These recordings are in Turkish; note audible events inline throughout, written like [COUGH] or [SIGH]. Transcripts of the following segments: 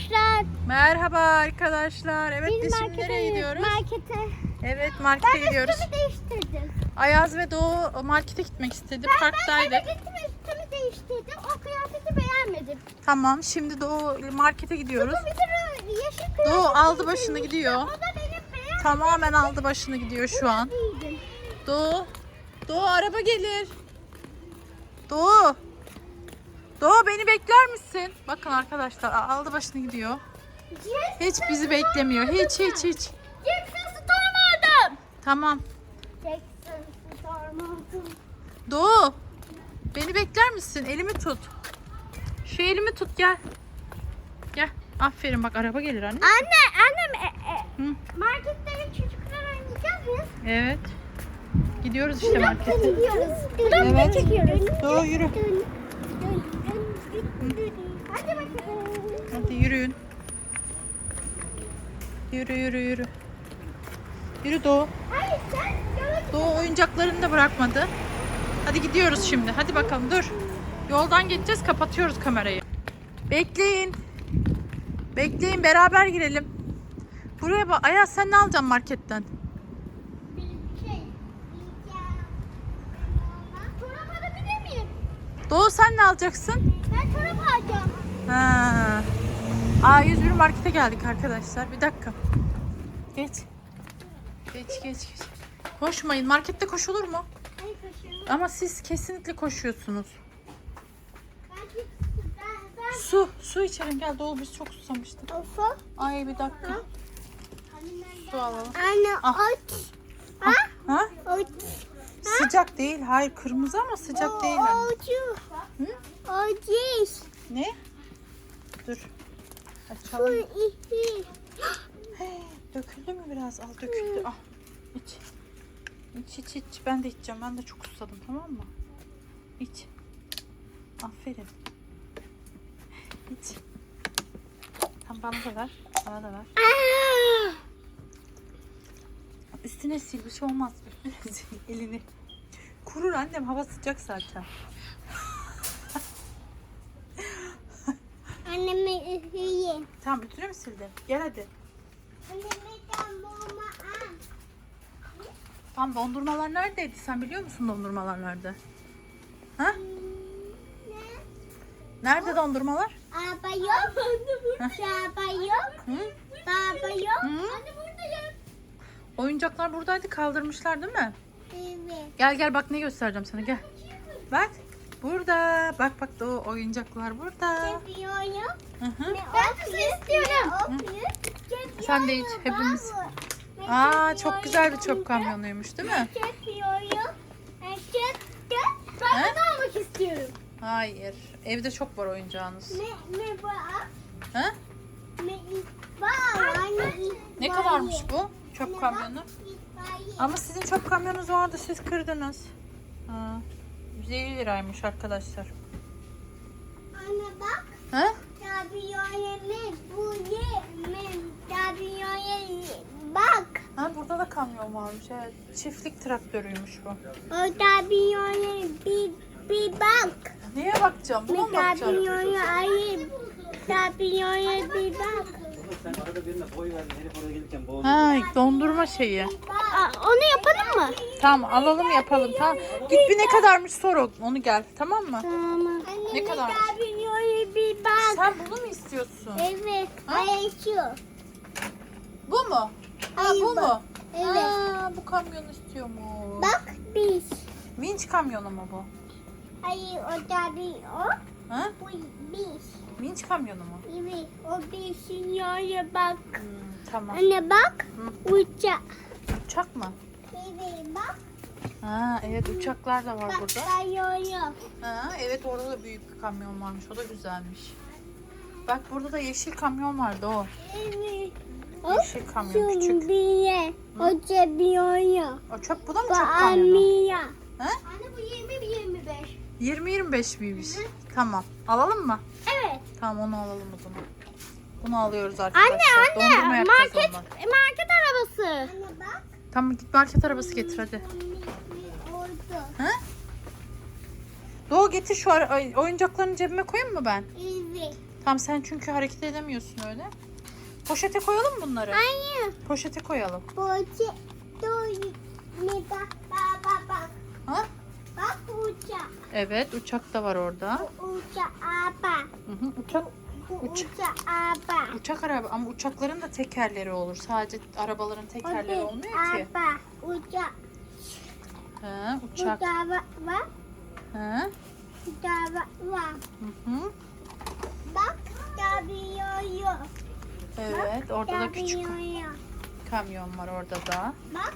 arkadaşlar. Merhaba arkadaşlar. Evet biz, Biz şimdi nereye gidiyoruz? Markete. Evet markete Ben gidiyoruz. üstümü değiştirdim. Ayaz ve Doğu markete gitmek istedi. Ben Parktaydık. eve gittim üstümü değiştirdim. O kıyafeti beğenmedim. Tamam şimdi Doğu markete gidiyoruz. Doğu aldı başını gidiyor. Tamamen aldı başını gidiyor şu an. Doğu. Doğu araba gelir. Doğu. Doğu beni bekler misin? Bakın arkadaşlar aldı başını gidiyor. Hiç bizi beklemiyor. Hiç hiç hiç. Jackson Storm. Tamam. Jackson Storm. Doğu. Beni bekler misin? Elimi tut. Şu elimi tut gel. Gel. Aferin bak araba gelir anne. Anne, annem, e, e, Hı. markette çocuklar oynayacak mıyız? Evet. Gidiyoruz işte markete. gidiyoruz. Evet. Doğu yürü. Hadi yürüyün. Yürü yürü yürü. Yürü Doğu. Doğu oyuncaklarını da bırakmadı. Hadi gidiyoruz şimdi. Hadi bakalım dur. Yoldan geçeceğiz kapatıyoruz kamerayı. Bekleyin. Bekleyin beraber girelim. Buraya bak. Ayaz sen ne alacaksın marketten? Doğu sen ne alacaksın? Ben çorap alacağım. Ha. A101 markete geldik arkadaşlar. Bir dakika. Geç. Geç geç geç. Koşmayın. Markette koşulur mu? Hayır kaşığım. Ama siz kesinlikle koşuyorsunuz. Ben ben ben Su, su içelim. Gel Doğu biz çok susamıştık. Olsa. Ay bir dakika. Su alalım. Anne Ah. aç. Ha? Ha? Aç. Sıcak değil. Hayır kırmızı ama sıcak değil. anne. Acı. Acı. Ne? Dur. Açalım. Hey, döküldü mü biraz? Al döküldü. Al. İç. İç iç iç. Ben de içeceğim. Ben de çok susadım tamam mı? İç. Aferin. İç. Tamam bana da ver. Bana da ver. Aa! Üstüne sil bir şey olmaz. [LAUGHS] Üstüne sil elini. Kurur annem hava sıcak zaten. İyi. Tamam üstüne mi sildin? Gel hadi. Tam dondurmalar neredeydi? Sen biliyor musun dondurmalar nerede? Ha? Nerede dondurmalar? Araba yok. Araba yok. Hı? Baba yok. Hı? Anne buradayım. Oyuncaklar buradaydı kaldırmışlar değil mi? Evet. Gel gel bak ne göstereceğim sana gel. Bak burada. Bak bak da o oyuncaklar burada. Yapıyorum. Hı hı. Ben kızı istiyorum. Sen de iç, hepimiz. Aa çok güzel bir çöp kamyonuymuş değil mi? Ben bunu almak istiyorum. Hayır. Evde çok var oyuncağınız. Ne ne var? Ha? Ne var? Anne Ne kadarmış bu çöp kamyonu? Ama sizin çöp kamyonunuz vardı siz kırdınız. Ha. 150 liraymış arkadaşlar. Anne bak. Ha? Bu bak. Ha burada da kamyon varmış. Evet. Çiftlik traktörüymüş bu. O tabiyonemi bir bir bak. Neye bakacağım? Buna mı bakacağım? Tabiyonu ayıp. Tabiyonu bir bak. Sen arada birine boy verdin. Herif oraya gelirken boğuldu. Ha, dondurma şeyi. Aa, onu yapalım mı? Tamam alalım yapalım. Tamam. Git bir ne kadarmış sor o- onu gel. Tamam mı? Tamam. Ne kadar? Tabiyonu bir bak. Sen bunu mu istiyorsun? Evet. Ha? Ayşu. Bu mu? Ha Hayır, bu bak. mu? Evet. Aa, bu kamyon istiyor mu? Bak biz. Vinç kamyonu mu bu? Hayır o tabiyon. Ha? Bu biz. Vinç kamyonu mu? Evet. O bizim yola bak. Hmm, tamam. Anne bak. Uçak. Uçak mı? Evet bak. Ha, evet uçaklar da var Bak burada. yola. Ha, evet orada da büyük bir kamyon varmış. O da güzelmiş. Bak burada da yeşil kamyon vardı o. Evet. Yeşil kamyon küçük. Şumbiye. O cebiyoya. O çöp bu da mı çöp kamyonu? Ha? Anne bu 20 25. 20-25 miymiş? Tamam. Alalım mı? Evet. Tamam onu alalım o zaman. Bunu alıyoruz arkadaşlar. Anne anne market ondan. market arabası. Anne bak. Tamam git market arabası getir hadi. Orada. Ha? Doğu getir şu oyuncaklarını cebime koyayım mı ben? Evet. Tamam sen çünkü hareket edemiyorsun öyle. Poşete koyalım mı bunları? Hayır. Poşete koyalım. Boğaçı. Dur. Ne. Bak bak bak. Ha? Bak uçak. Evet uçak da var orada. Bu uçak araba. Hı hı, uçak Bu uçak araba. uçak araba ama uçakların da tekerleri olur. Sadece arabaların tekerleri olmuyor ki. Araba. Uçak. Ha, uçak. Uçak var. var. Ha? Uçak var. var. Hı hı. Bak. Tabiyoyo. Evet orada da küçük kamyon var orada da. Bak.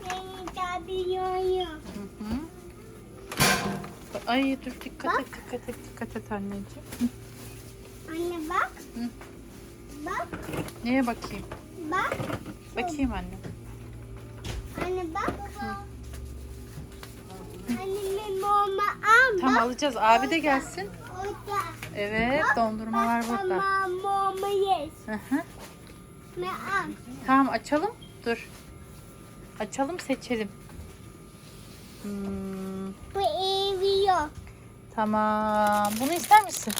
Beni tabiyoyo. Hı hı. Ay dur dikkat Bak. et dikkat et dikkat et anneciğim. Hı. Anne bak. Hı. Bak. Neye bakayım? Bak. Bakayım anne. Anne bak. Anne mama am. Tamam bak. alacağız. Abi de gelsin. Orada. Evet dondurmalar burada. Tamam mama yes. Hı hı. Ne am. Tamam açalım. Dur. Açalım seçelim. Hmm. Tamam. Bunu ister misin?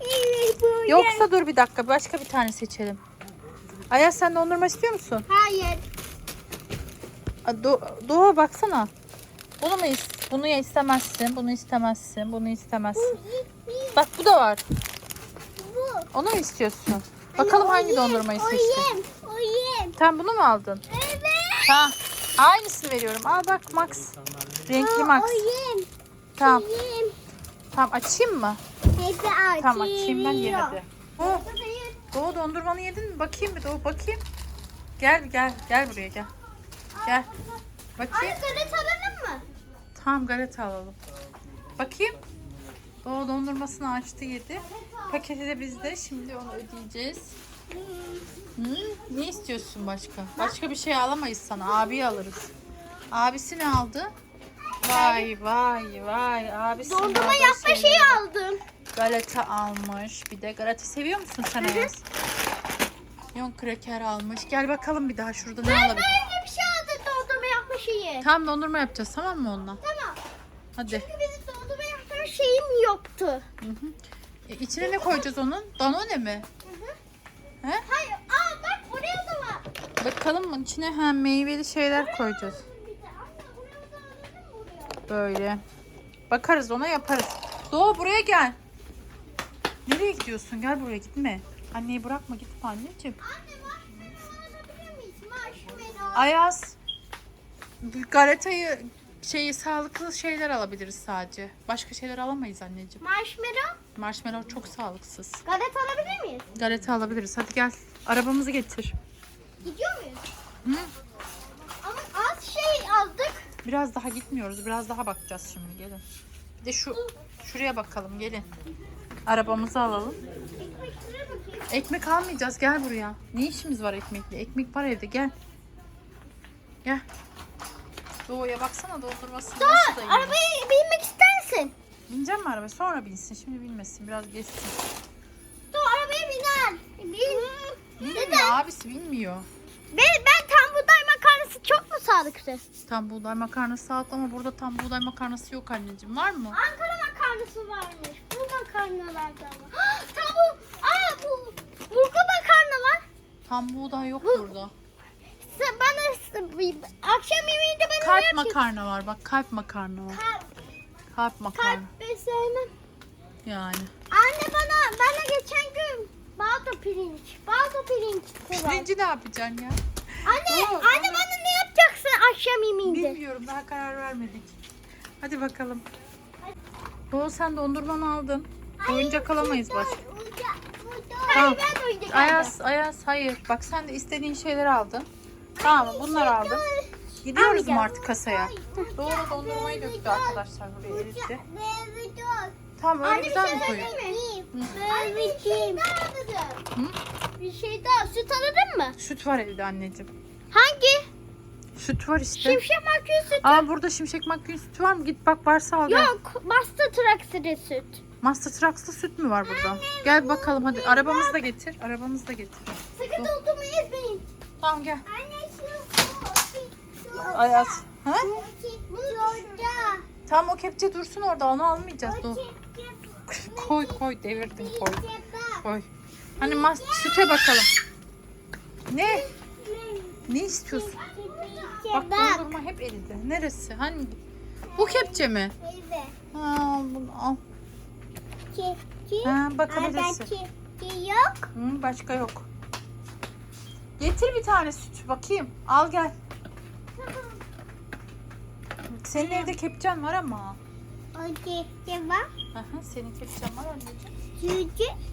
Evet bu Yoksa dur bir dakika. Başka bir tane seçelim. Ayaz sen dondurma istiyor musun? Hayır. A, Do- Doğu baksana. Bunu mu is- bunu istemezsin, bunu istemezsin, bunu istemezsin. Bak bu da var. Bu. Onu mu istiyorsun? Bakalım hangi dondurmayı seçtin? Oyun. Sen bunu mu aldın? Evet. Tamam. Aynısını veriyorum. Al bak Max. Renkli Max. Oyun. Tamam. Oyun. Tamam açayım mı? Hadi açayım. Tamam açayım ben ye hadi. Doğu, dondurmanı yedin mi? Bakayım bir Doğu bakayım. Gel gel. Gel buraya gel. Gel. Bakayım. Anne galet alalım mı? Tamam galeta alalım. Bakayım. Doğu dondurmasını açtı yedi. Paketi de bizde. Şimdi onu ödeyeceğiz. Hı? Ne istiyorsun başka? Başka bir şey alamayız sana. Abi alırız. Abisi ne aldı? Vay vay vay. Abisi Dondurma yapma şeyi aldım. Galeta almış. Bir de galeta seviyor musun sen Ayaz? Yon kraker almış. Gel bakalım bir daha şurada ne Ben alabilir? böyle bir şey aldım dondurma yapma şeyi. Tam dondurma yapacağız tamam mı onunla? Tamam. Hadi. Çünkü benim dondurma yapma şeyim yoktu. Hı hı. E, içine ne koyacağız onun? Danone mi? He? Hayır. Aa bak oraya da var. Bakalım mı? içine hem meyveli şeyler koyacağız. Bir de anne oraya da alalım mı oraya? Böyle. Bakarız ona yaparız. Doğu buraya gel. Nereye gidiyorsun? Gel buraya gitme. Anneyi bırakma gitme anneciğim. Anne marshmallow alabilir miyiz? Marshmallow. Ayaz. Galetayı şeyi sağlıklı şeyler alabiliriz sadece. Başka şeyler alamayız anneciğim. Marshmallow. Marshmallow çok sağlıksız. Galet alabilir miyiz? Galeta alabiliriz. Hadi gel. Arabamızı getir. Gidiyor muyuz? Hı? Ama az şey aldık. Biraz daha gitmiyoruz. Biraz daha bakacağız şimdi. Gelin. Bir de şu şuraya bakalım. Gelin. Arabamızı alalım. Ekmek almayacağız. Gel buraya. Ne işimiz var ekmekle? Ekmek var evde. Gel. Gel. Doğuya baksana dondurmasını nasıl da. Arabaya binmek ister misin? Bineceğim mi arabaya? Sonra binsin. Şimdi binmesin. Biraz geçsin. Dur arabaya biner. Bin. Bilmiyor. Abisi bilmiyor. Ben, ben tam buğday makarnası çok mu sağlıklı? Tam buğday makarnası sağlıklı ama burada tam buğday makarnası yok anneciğim. Var mı? Ankara makarnası varmış. Bu makarnalarda var. [GASPS] tam bu. Aa bu. Burgu makarna var. Tam buğday yok Bu- burada. Sen bana akşam yemeğinde bana ne Kalp yapacaksın? makarna var. Bak kalp makarna var. Kalp, Kalp makarna. kalp sevmem. Yani. Anne bana bana geçen gün baldo pirinç. Baldo pirinç var. Pirinci ne yapacaksın ya? Anne, anne bana akşam yemeğinde? Bilmiyorum daha karar vermedik. Hadi bakalım. Doğu sen dondurmanı aldın. Oyuncak alamayız başka. Hayır ben oyuncak aldım. Ayaz, Ayaz hayır. Bak sen de istediğin şeyleri aldın. Tamam mı? Bunları aldın. Gidiyoruz mu artık kasaya? Doğru dondurmayı döktü arkadaşlar buraya eritti. Tamam öyle güzel şey mi mi? Anne bir şey daha Hı? aradım. Bir şey daha. Süt aradın mı? Süt var evde anneciğim. Hangi? Süt var işte. Şimşek makine süt. Aa burada şimşek makine sütü var mı? Git bak varsa al gel. Yok. Bastı trakside süt. Master Trucks'ta süt mü var burada? Gel bakalım hadi. Arabamızı da getir. Arabamızı da getir. Sıkı tuttuğumu ezmeyin. Tamam gel. Anne şu. Ayaz. Ha? Tamam o kepçe dursun orada. Onu almayacağız. Dur. [LAUGHS] Koy koy devirdin koy. Koy. Hani mas süte bakalım. Ne? Ne istiyorsun? Bak dondurma hep eridi. Neresi? Hani bu kepçe mi? Evet. Ha, bunu al. Keki. Ha, bakabilirsin. Keki yok. Hı, başka yok. Getir bir tane süt bakayım. Al gel. Senin evde kepçen var ama. O keki var. Aha, senin kepçen var anneciğim.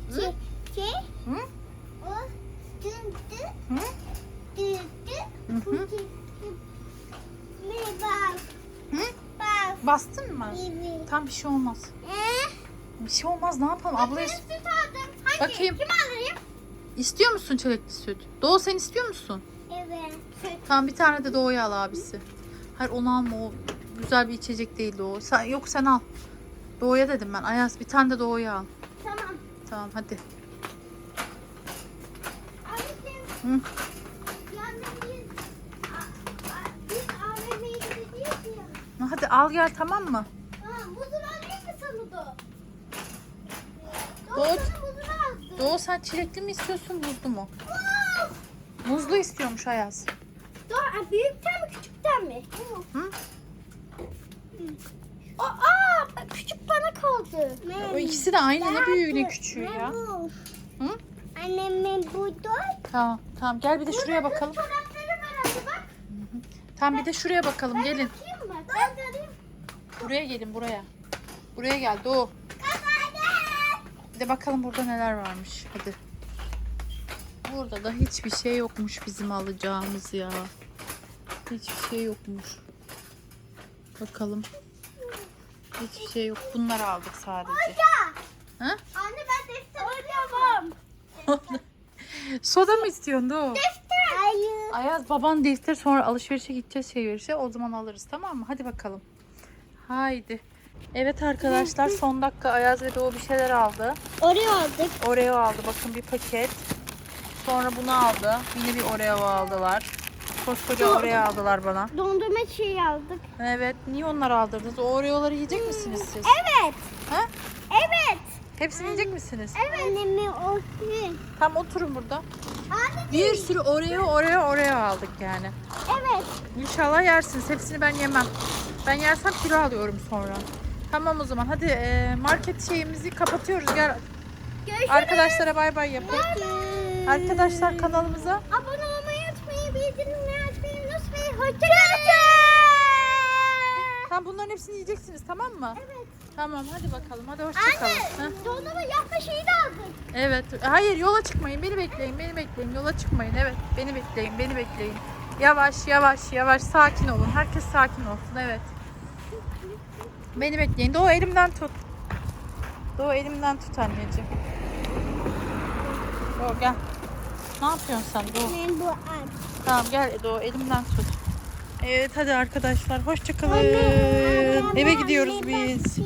Hı? Keki. Hı? O sütü. Hı? Sütü. Hı hı. Bir bak. Hı? Bak. Bastın mı? Evet. Tam bir şey olmaz. Ee? Bir şey olmaz ne yapalım ablaya süt aldım. Hangi? Bakayım. Kim alayım? İstiyor musun çilekli süt? Doğu sen istiyor musun? Evet. [LAUGHS] Tamam bir tane de Doğu'ya al abisi. Hayır onu alma o güzel bir içecek değil Doğu. Sen, yok sen al. Doğu'ya dedim ben. Ayaz bir tane de Doğu'ya al. Tamam. Tamam hadi. Hı. Yani biz, a- a- biz AVM'ye gideceğiz ya. Hadi al gel tamam mı? Sana muzunu alsın. Doğu sen çilekli mi istiyorsun buzlu mu? Muzlu istiyormuş Ayaz. Doğru. Büyükten mi küçükten mi? Hı? Aa, küçük bana kaldı. O ikisi de aynı ne büyüğü ne küçüğü ya. Hı? Annemin burada. Tamam tamam gel bir de şuraya bakalım. Tamam bir de şuraya bakalım gelin. Bakayım mı? Ben de alayım. Buraya gelin buraya. Buraya gel Doğu. Bir de bakalım burada neler varmış. Hadi. Burada da hiçbir şey yokmuş bizim alacağımız ya. Hiçbir şey yokmuş. Bakalım. Hiçbir şey yok. Bunları aldık sadece. Ha? Anne ben defter arıyorum. [LAUGHS] Soda mı istiyorsun Doğu? Defter. Hayır. Ayaz baban defter sonra alışverişe gideceğiz şey verirse o zaman alırız tamam mı? Hadi bakalım. Haydi. Evet arkadaşlar son dakika Ayaz ve Doğu bir şeyler aldı. Oraya aldık. Oreo aldı bakın bir paket. Sonra bunu aldı. Yine bir Oreo aldılar. Koskoca Oreo aldılar bana. Dondurma şeyi aldık. Evet niye onları aldırdınız? O Oreo'ları yiyecek misiniz siz? Evet. Ha? Evet. Hepsini yiyecek misiniz? Evet. Annemi o Tam oturun burada. Anne. Bir sürü Oreo Oreo Oreo aldık yani. Evet. İnşallah yersiniz. Hepsini ben yemem. Ben yersem kilo alıyorum sonra. Tamam o zaman hadi e, market şeyimizi kapatıyoruz. Gel Görüşürüz. arkadaşlara bay bay yapın. Arkadaşlar kanalımıza Abone olmayı unutmayın. Bildirimleri açmayı unutmayın. Hoşçakalın. Tamam bunların hepsini yiyeceksiniz tamam mı? Evet. Tamam hadi bakalım. Hadi hoşçakalın. Anne. Dondurma yapma şeyi de aldık. Evet. Hayır yola çıkmayın. Beni bekleyin. Beni bekleyin. Yola çıkmayın. Evet. Beni bekleyin. Beni bekleyin. Yavaş yavaş yavaş sakin olun. Herkes sakin olsun. Evet. Beni bekleyin. Doğu elimden tut. Doğu elimden tut anneciğim. Doğu gel. Ne yapıyorsun sen Doğu? Ben bu. Tamam gel Doğu elimden tut. Evet hadi arkadaşlar hoşçakalın. Eve gidiyoruz biz.